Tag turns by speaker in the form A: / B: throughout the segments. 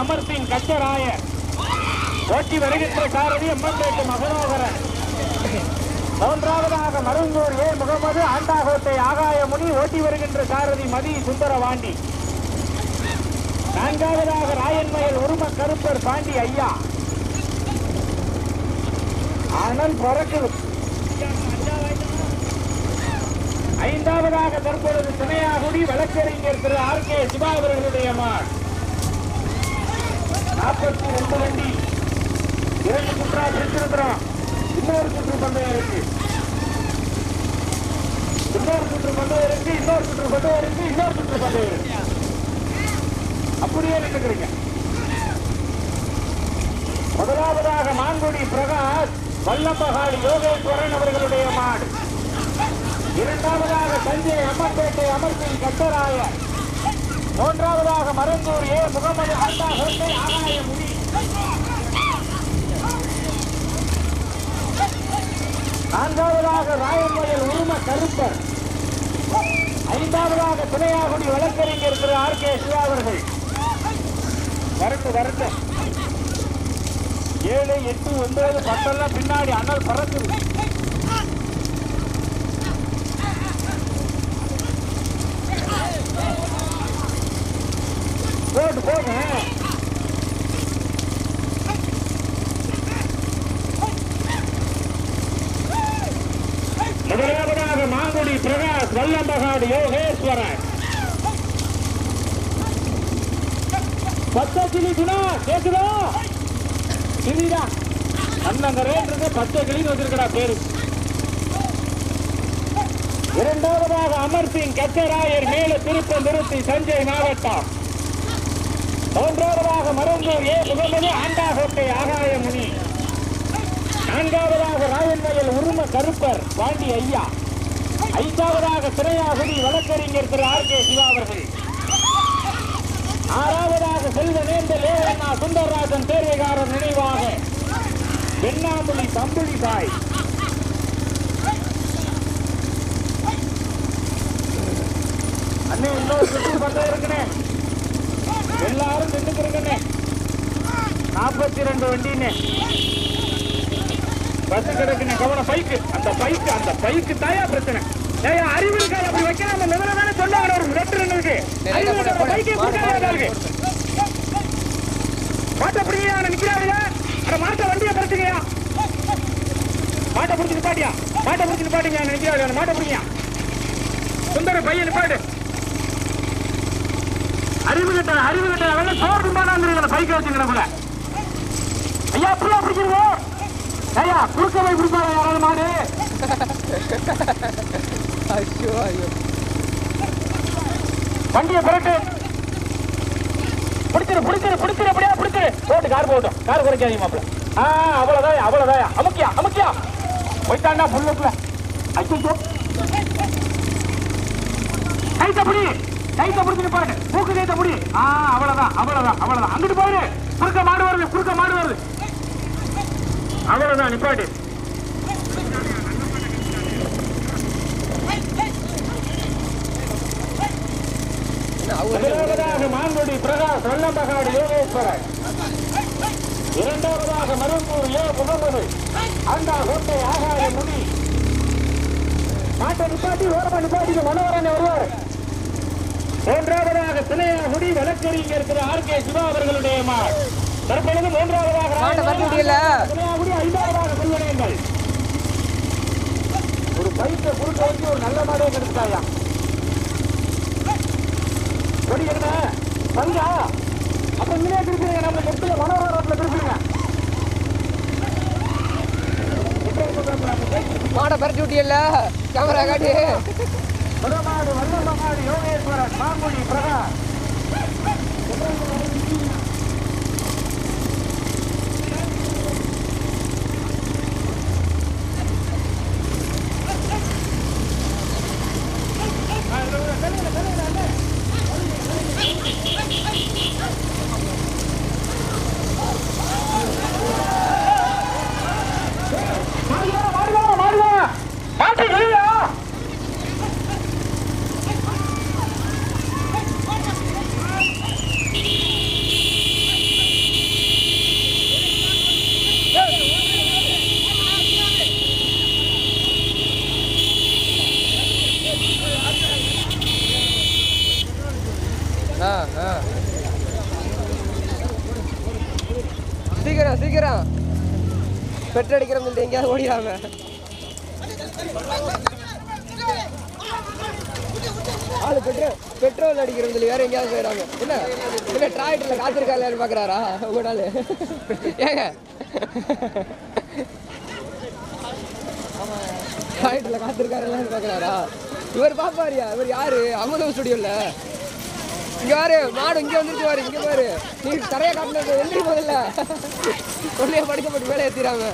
A: அமர்சிங் கச்சராய. ஓட்டி வருகின்ற சாரதி எம்மன்பேட்டு மகனோகரன். மூன்றாவதாக மருங்கூர் ஏ முகமது ஆண்டாகோட்டை ஆகாயமுனி ஓட்டி வருகின்ற சாரதி மதி சுந்தரவாண்டி. நான்காவதாக ராயன்மயல் உரும கருப்பர் பாண்டி ஐயா. ஆனால் பிறக்கு ஐந்தாவதாக தற்பொழுது துணையாகுடி வழக்கறிஞர் திரு ஆர் கே சிவா அவர்களுடைய மார் நாற்பத்தி ரெண்டு வண்டி. இரண்டு சுற்றா பிரிச்சிருக்கிறோம் இன்னொரு சுற்று பந்தயம் இருக்கு இன்னொரு சுற்று பந்தயம் இருக்கு இன்னொரு சுற்று பந்தயம் இருக்கு இன்னொரு சுற்று பந்தயம் இருக்கு அப்படியே நின்றுக்கிறீங்க முதலாவதாக மான்குடி பிரகாஷ் வல்லம்பகால் யோகேஸ்வரன் அவர்களுடைய மாடு. இரண்டாவதாக தஞ்சை அம்மன்பேட்டை அமர்சிங் கட்டராயர். மூன்றாவதாக மருந்தூர் ஏ. முகமது அண்ணா ஹோட்டை ஆகாய முடி நான்காவதாக ராயமலையில் உரும கருப்பர். ஐந்தாவதாக துணையாகுடி வழக்கறிஞர் திரு ஆர் கே சிவா அவர்கள். வரட்டு வரட்டு ஏழு எட்டு ஒன்பது பத்தெல்லாம் பின்னாடி அண்ணல் பறக்குது. போட்டு போங்க முதலாவதாக மாங்குடி பிரகாஷ் வல்லம்பகாடு யோகேஸ்வரன். பச்சை கிளி குணா கேக்குதா? கிளிடா. அண்ணங்கரேன்றது பச்சை கிளின்னு வச்சிருக்கடா பேரு. இரண்டாவதாக அமர் சிங் கச்சராயர் மேல திருப்பம் நிறுத்தி தஞ்சை மாவட்டம். மூன்றாவதாக மருந்தூர் ஏ. முகமது ஆண்டாகோட்டை ஆகாயமுனி. நான்காவதாக ராயன்மயல் உரும கருப்பர் பாண்டி ஐயா. ஐந்தாவதாக திரையாகுடி வழக்கறிஞர் திரு ஆர் கே சிவா அவர்கள். ஆறாவதாக செல்வ நேர்ந்த லேவண்ணா சுந்தரராஜன் தேர்வைகாரர் நினைவாக வெண்ணாமொழி தம்புலி தாய். அண்ணே இன்னொரு சுற்று பந்தம் எல்லாரும் எல்லாரும் நின்றுக்கிறங்கண்ணே நாற்பத்தி ரெண்டு வண்டினே பஸ் கிடக்குனே கவனம் பைக்கு. அந்த பைக்கு அந்த பைக்கு தாயா பிரச்சனை. ஏய் அறிவு இருக்காது அப்படி வைக்காம முதல்ல தானே சொன்னாங்க ஒரு ரெண்டு இருக்கு அறிவு பைக்கே கொடுக்காத இருக்கு மாட்டை பிடிங்க அவனை நிக்கிறாங்க அட மாட்டை வண்டியை பறிச்சுங்கயா மாட்டை பிடிச்சி நிப்பாட்டியா? மாட்டை பிடிச்சி நிப்பாட்டிங்க நிக்கிறாங்க மாட்டை பிடிங்க. சுந்தர பையன் நிப்பாட்டு அறிவு கட்ட அறிவு கட்ட அவன் சோறு பாடாந்துருங்க பைக்கை வச்சுங்கிற போல. ஐயா அப்படியா பிடிச்சிருங்க. ஐயா குறுக்க போய் பிடிப்பாங்க யாராவது மாடு? வண்டியை புரட்டு. பிடிச்சிரு பிடிச்சிரு பிடிச்சிரு அப்படியே பிடிச்சிரு. போட்டு கார் போட்டும் கார் குறைக்காதீங்க மாப்பிள ஆ அவ்வளவுதான் அவ்வளோதாயா அமுக்கியா அமுக்கியா. போயிட்டாண்டா புல்லுக்குள்ள ஐயோ கைத்த புடி. கைத்த பிடிச்சிட்டு பாரு. மூக்கு கைத்த புடி. ஆ அவ்வளோதான் அவ்வளோதான் அவ்வளோதான் அங்கிட்டு போயிரு. குறுக்க மாடு வருது குறுக்க மாடு வருது. அவ்வளோதான் நிப்பாட்டு. முதலாவதாக மாங்குடி பிரகாஷ் வெள்ளம்பகாடு யோகேஸ்வரன். இரண்டாவதாக மருந்தூர் ஏ. முகமது அண்டா கோட்டை ஆகாய முடி மாட்டை நிப்பாட்டி ஓரமா நிப்பாட்டி மனோரன் வருவார். மூன்றாவதாக திணையாகுடி வழக்கறிஞர் திரு ஆர். கே. சிவா அவர்களுடைய மாட் தற்பொழுது மூன்றாவதாக. திணையாகுடி ஐந்தாவதாக சொல்லுங்கள் ஒரு பைக்கை குறுக்க வச்சு ஒரு நல்ல மாடே கிடைச்சிட்டாயா பங்கா அப்ப இங்கே நம்ம நெட்டில மனோரா ரோட்ல திருப்பிங்க
B: மாடை பறிச்சு விட்டியல்ல? கேமரா காட்டி.
A: முதமாடு வல்லமாடு யோகேஸ்வரன் மாங்குடி பிரகாஷ் மாடுவா மாடுவா மாடுவா மாட்டு இல்லையா
B: பெட்ரோல் அடிக்கிறோம் சொல்லிட்டு ஆளு பெட்ரோல் பெட்ரோல் அடிக்கிறோம் சொல்லி வேற எங்கேயாவது போயிடாம என்ன? இல்ல டிராக்டர்ல காத்திருக்காரு பாக்குறாரா? உங்க ஆளு ஏங்க டிராக்டர்ல காத்திருக்காரு பாக்குறாரா? இவர் பாப்பாரியா? இவர் யாரு? அமுதம் ஸ்டுடியோல இங்க பாரு மாடு இங்க வந்துருச்சு பாரு இங்க பாரு. நீ தரைய காட்டினது எந்திரி முதல்ல. கொள்ளைய படிக்கப்பட்டு மேலே ஏத்திராம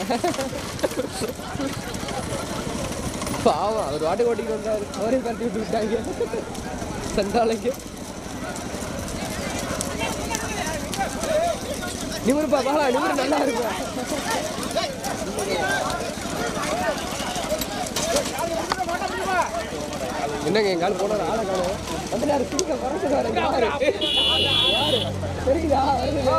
B: பாவம் அவர் வாட்டுக்கு ஓட்டிட்டு வந்தாரு. அவரையும் பரட்டி விட்டு விட்டாங்க சந்தாலைக்கு நிமிருப்பா பாலா நிமிரு நல்லா இருக்கும் என்னங்க எங்க ஆள் போனார் ஆளை காணும். வந்து யாரு சிங்க வரட்டுக்காரு யாரு தெரியுதா வருதுதா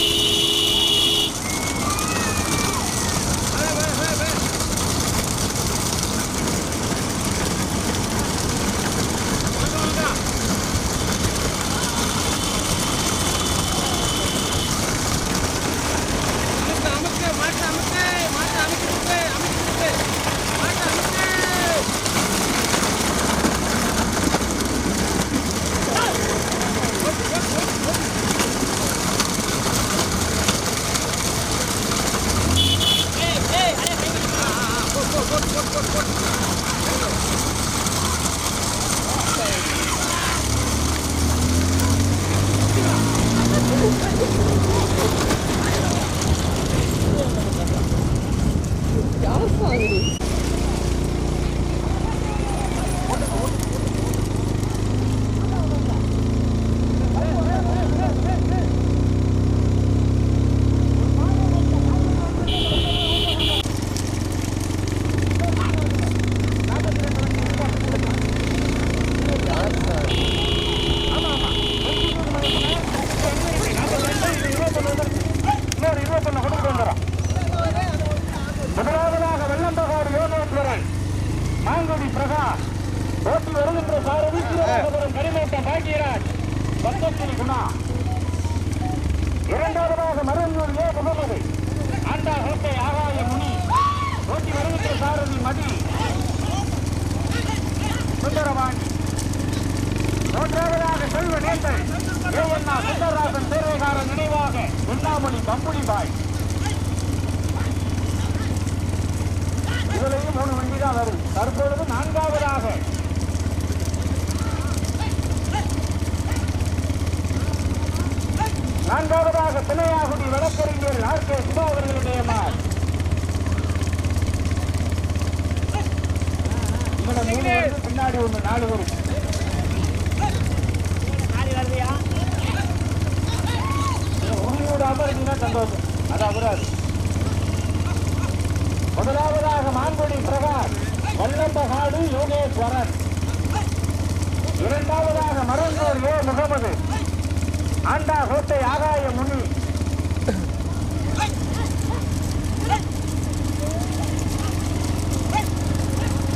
A: இன்னொரு இருபத்தொன்னு கொடுத்து வந்துடும் முதலாவதாக வெள்ளம்பகாடு யோகேஸ்வரன் மாங்குடி பிரகாஷ் ஓட்டி வருகின்ற சாரதி திருவாரூரம் கரிமேட்டம் பாக்கியராஜ் பத்தத்திரி குணா இரண்டாவதாக மருந்தூர் ஏ முகமது ஆண்டா கோட்டை ஆகாய முனி ஓட்டி வருகின்ற சாரதி மதி சுந்தரவாணி மூன்றாவதாக செல்வ நேசன் ஏஎன்ஆ சுந்தரராசன் சேவைகாரன் நினைவாக உண்ணாமணி பம்புடி பாய். இதுலயும் மூணு வண்டி தான் வரும் தற்பொழுது நான்காவதாக. நான்காவதாக திணையாகுடி வழக்கறிஞர் ஆர் கே சுபா அவர்களுடைய மார். பின்னாடி ஒன்று நாலு வரும் உங்களோட அமர்ந்தீங்கன்னா சந்தோஷம் அது அபராது முதலாவதாக மான்குடி பிரகாஷ் வல்லம்பகாடு யோகேஸ்வரன். இரண்டாவதாக மரந்தூர் ஏ முகமது. ஆண்டா கோட்டை ஆகா முனி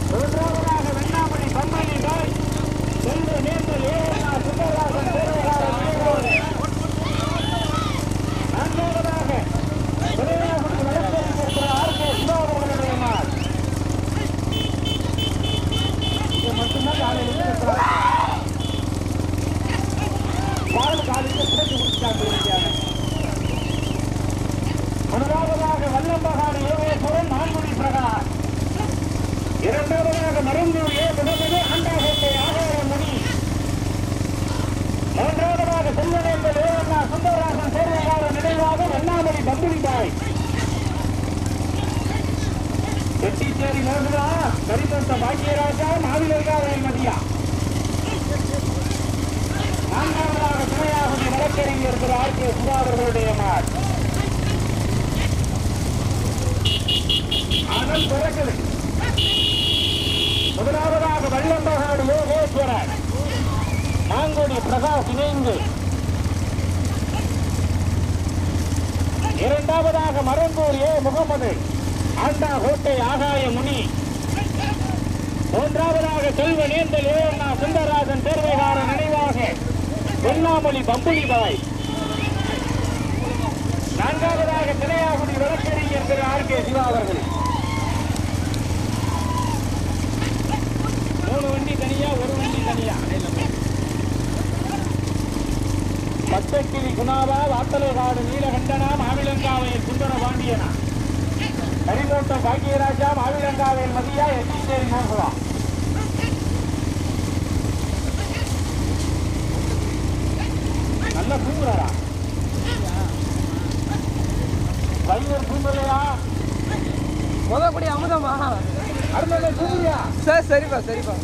A: மூன்றாவதாக வெண்ணாமணி பம்பாளி பாய் செல்வ நேந்தல் ஏஎன்ஆ சுந்தரராஜன் சேவைகாரன் நினைவோடு நான்காவதாக விளையாட்டு வழக்கறிஞர் ஆர் கே சிவா அவர்களுடைய மார் இது மட்டும்தான் காலையில் இருக்கிறார் பால் காலையில் சிறப்பு முடிச்சாங்க முதலாவதாக வல்லம்பகாடு யோகேஸ்வரன் நான்குடி பிரகாஷ் இரண்டாவதாக மருந்தூர் ஏ முகமது அண்டாகோட்டை ஆகார முனி மூன்றாவதாக செல்வனேந்தல் ஏவண்ணா சுந்தரராசன் சேர்வையாளர் நினைவாக வண்ணாமணி பம்புலி பாய் செட்டிச்சேரி மோகனா கரிதொத்த பாக்கியராஜா மாவிலர்காவல் மதியா நான்காவதாக துணையாகுதி வழக்கறிஞர் திரு ஆர் கே சுதா அவர்களுடைய முதலாவதாக வல்லம்பகாடு யோகேஸ்வரர் மாங்குடி பிரகாஷ் இணைந்து இரண்டாவதாக மரங்கூர் ஏ முகமது ஆண்டா கோட்டை ஆகாய முனி. மூன்றாவதாக செல்வ நேந்தல் ஏவண்ணா சுந்தரராஜன் தேர்வைகார நினைவாக. பொன்னாமொழி பம்புலி பாய். நான்காவதாக திரையாகுடி வழக்கறிஞர் திரு ஆர் கே சிவா அவர்கள். மூணு வண்டி தனியா ஒரு வண்டி தனியா. பச்சைக்கிளி குணாவா வாத்தலைகாடு நீலகண்டனா மாவிலங்காவையில் சுந்தர பாண்டியனா. கரிமூட்டம் பாக்கியராஜா மாவிலங்காவையில் மதியா எட்டிச்சேரி மோகவா நல்லா தூங்குறாரா பையன் தூங்கலையா
B: முத கூடிய அமுதமா?
A: அடுத்த தூங்குறியா
B: சரி சரிப்பா சரிப்பா.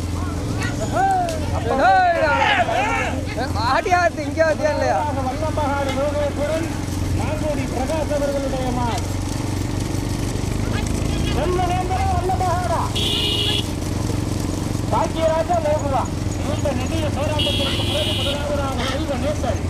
B: ஆட்டி ஆட்டு இங்கே ஆட்டியா இல்லையா?
A: வல்லம்பகாடு யோகேஸ்வரன் நாகோடி பிரகாஷ் அவர்களுடைய வல்லம்பகாடா பாக்கியராஜா லோகுவா இந்த நெடிய போராட்டத்திற்கு பிறகு முதலாவதாக செல்வ நேசல்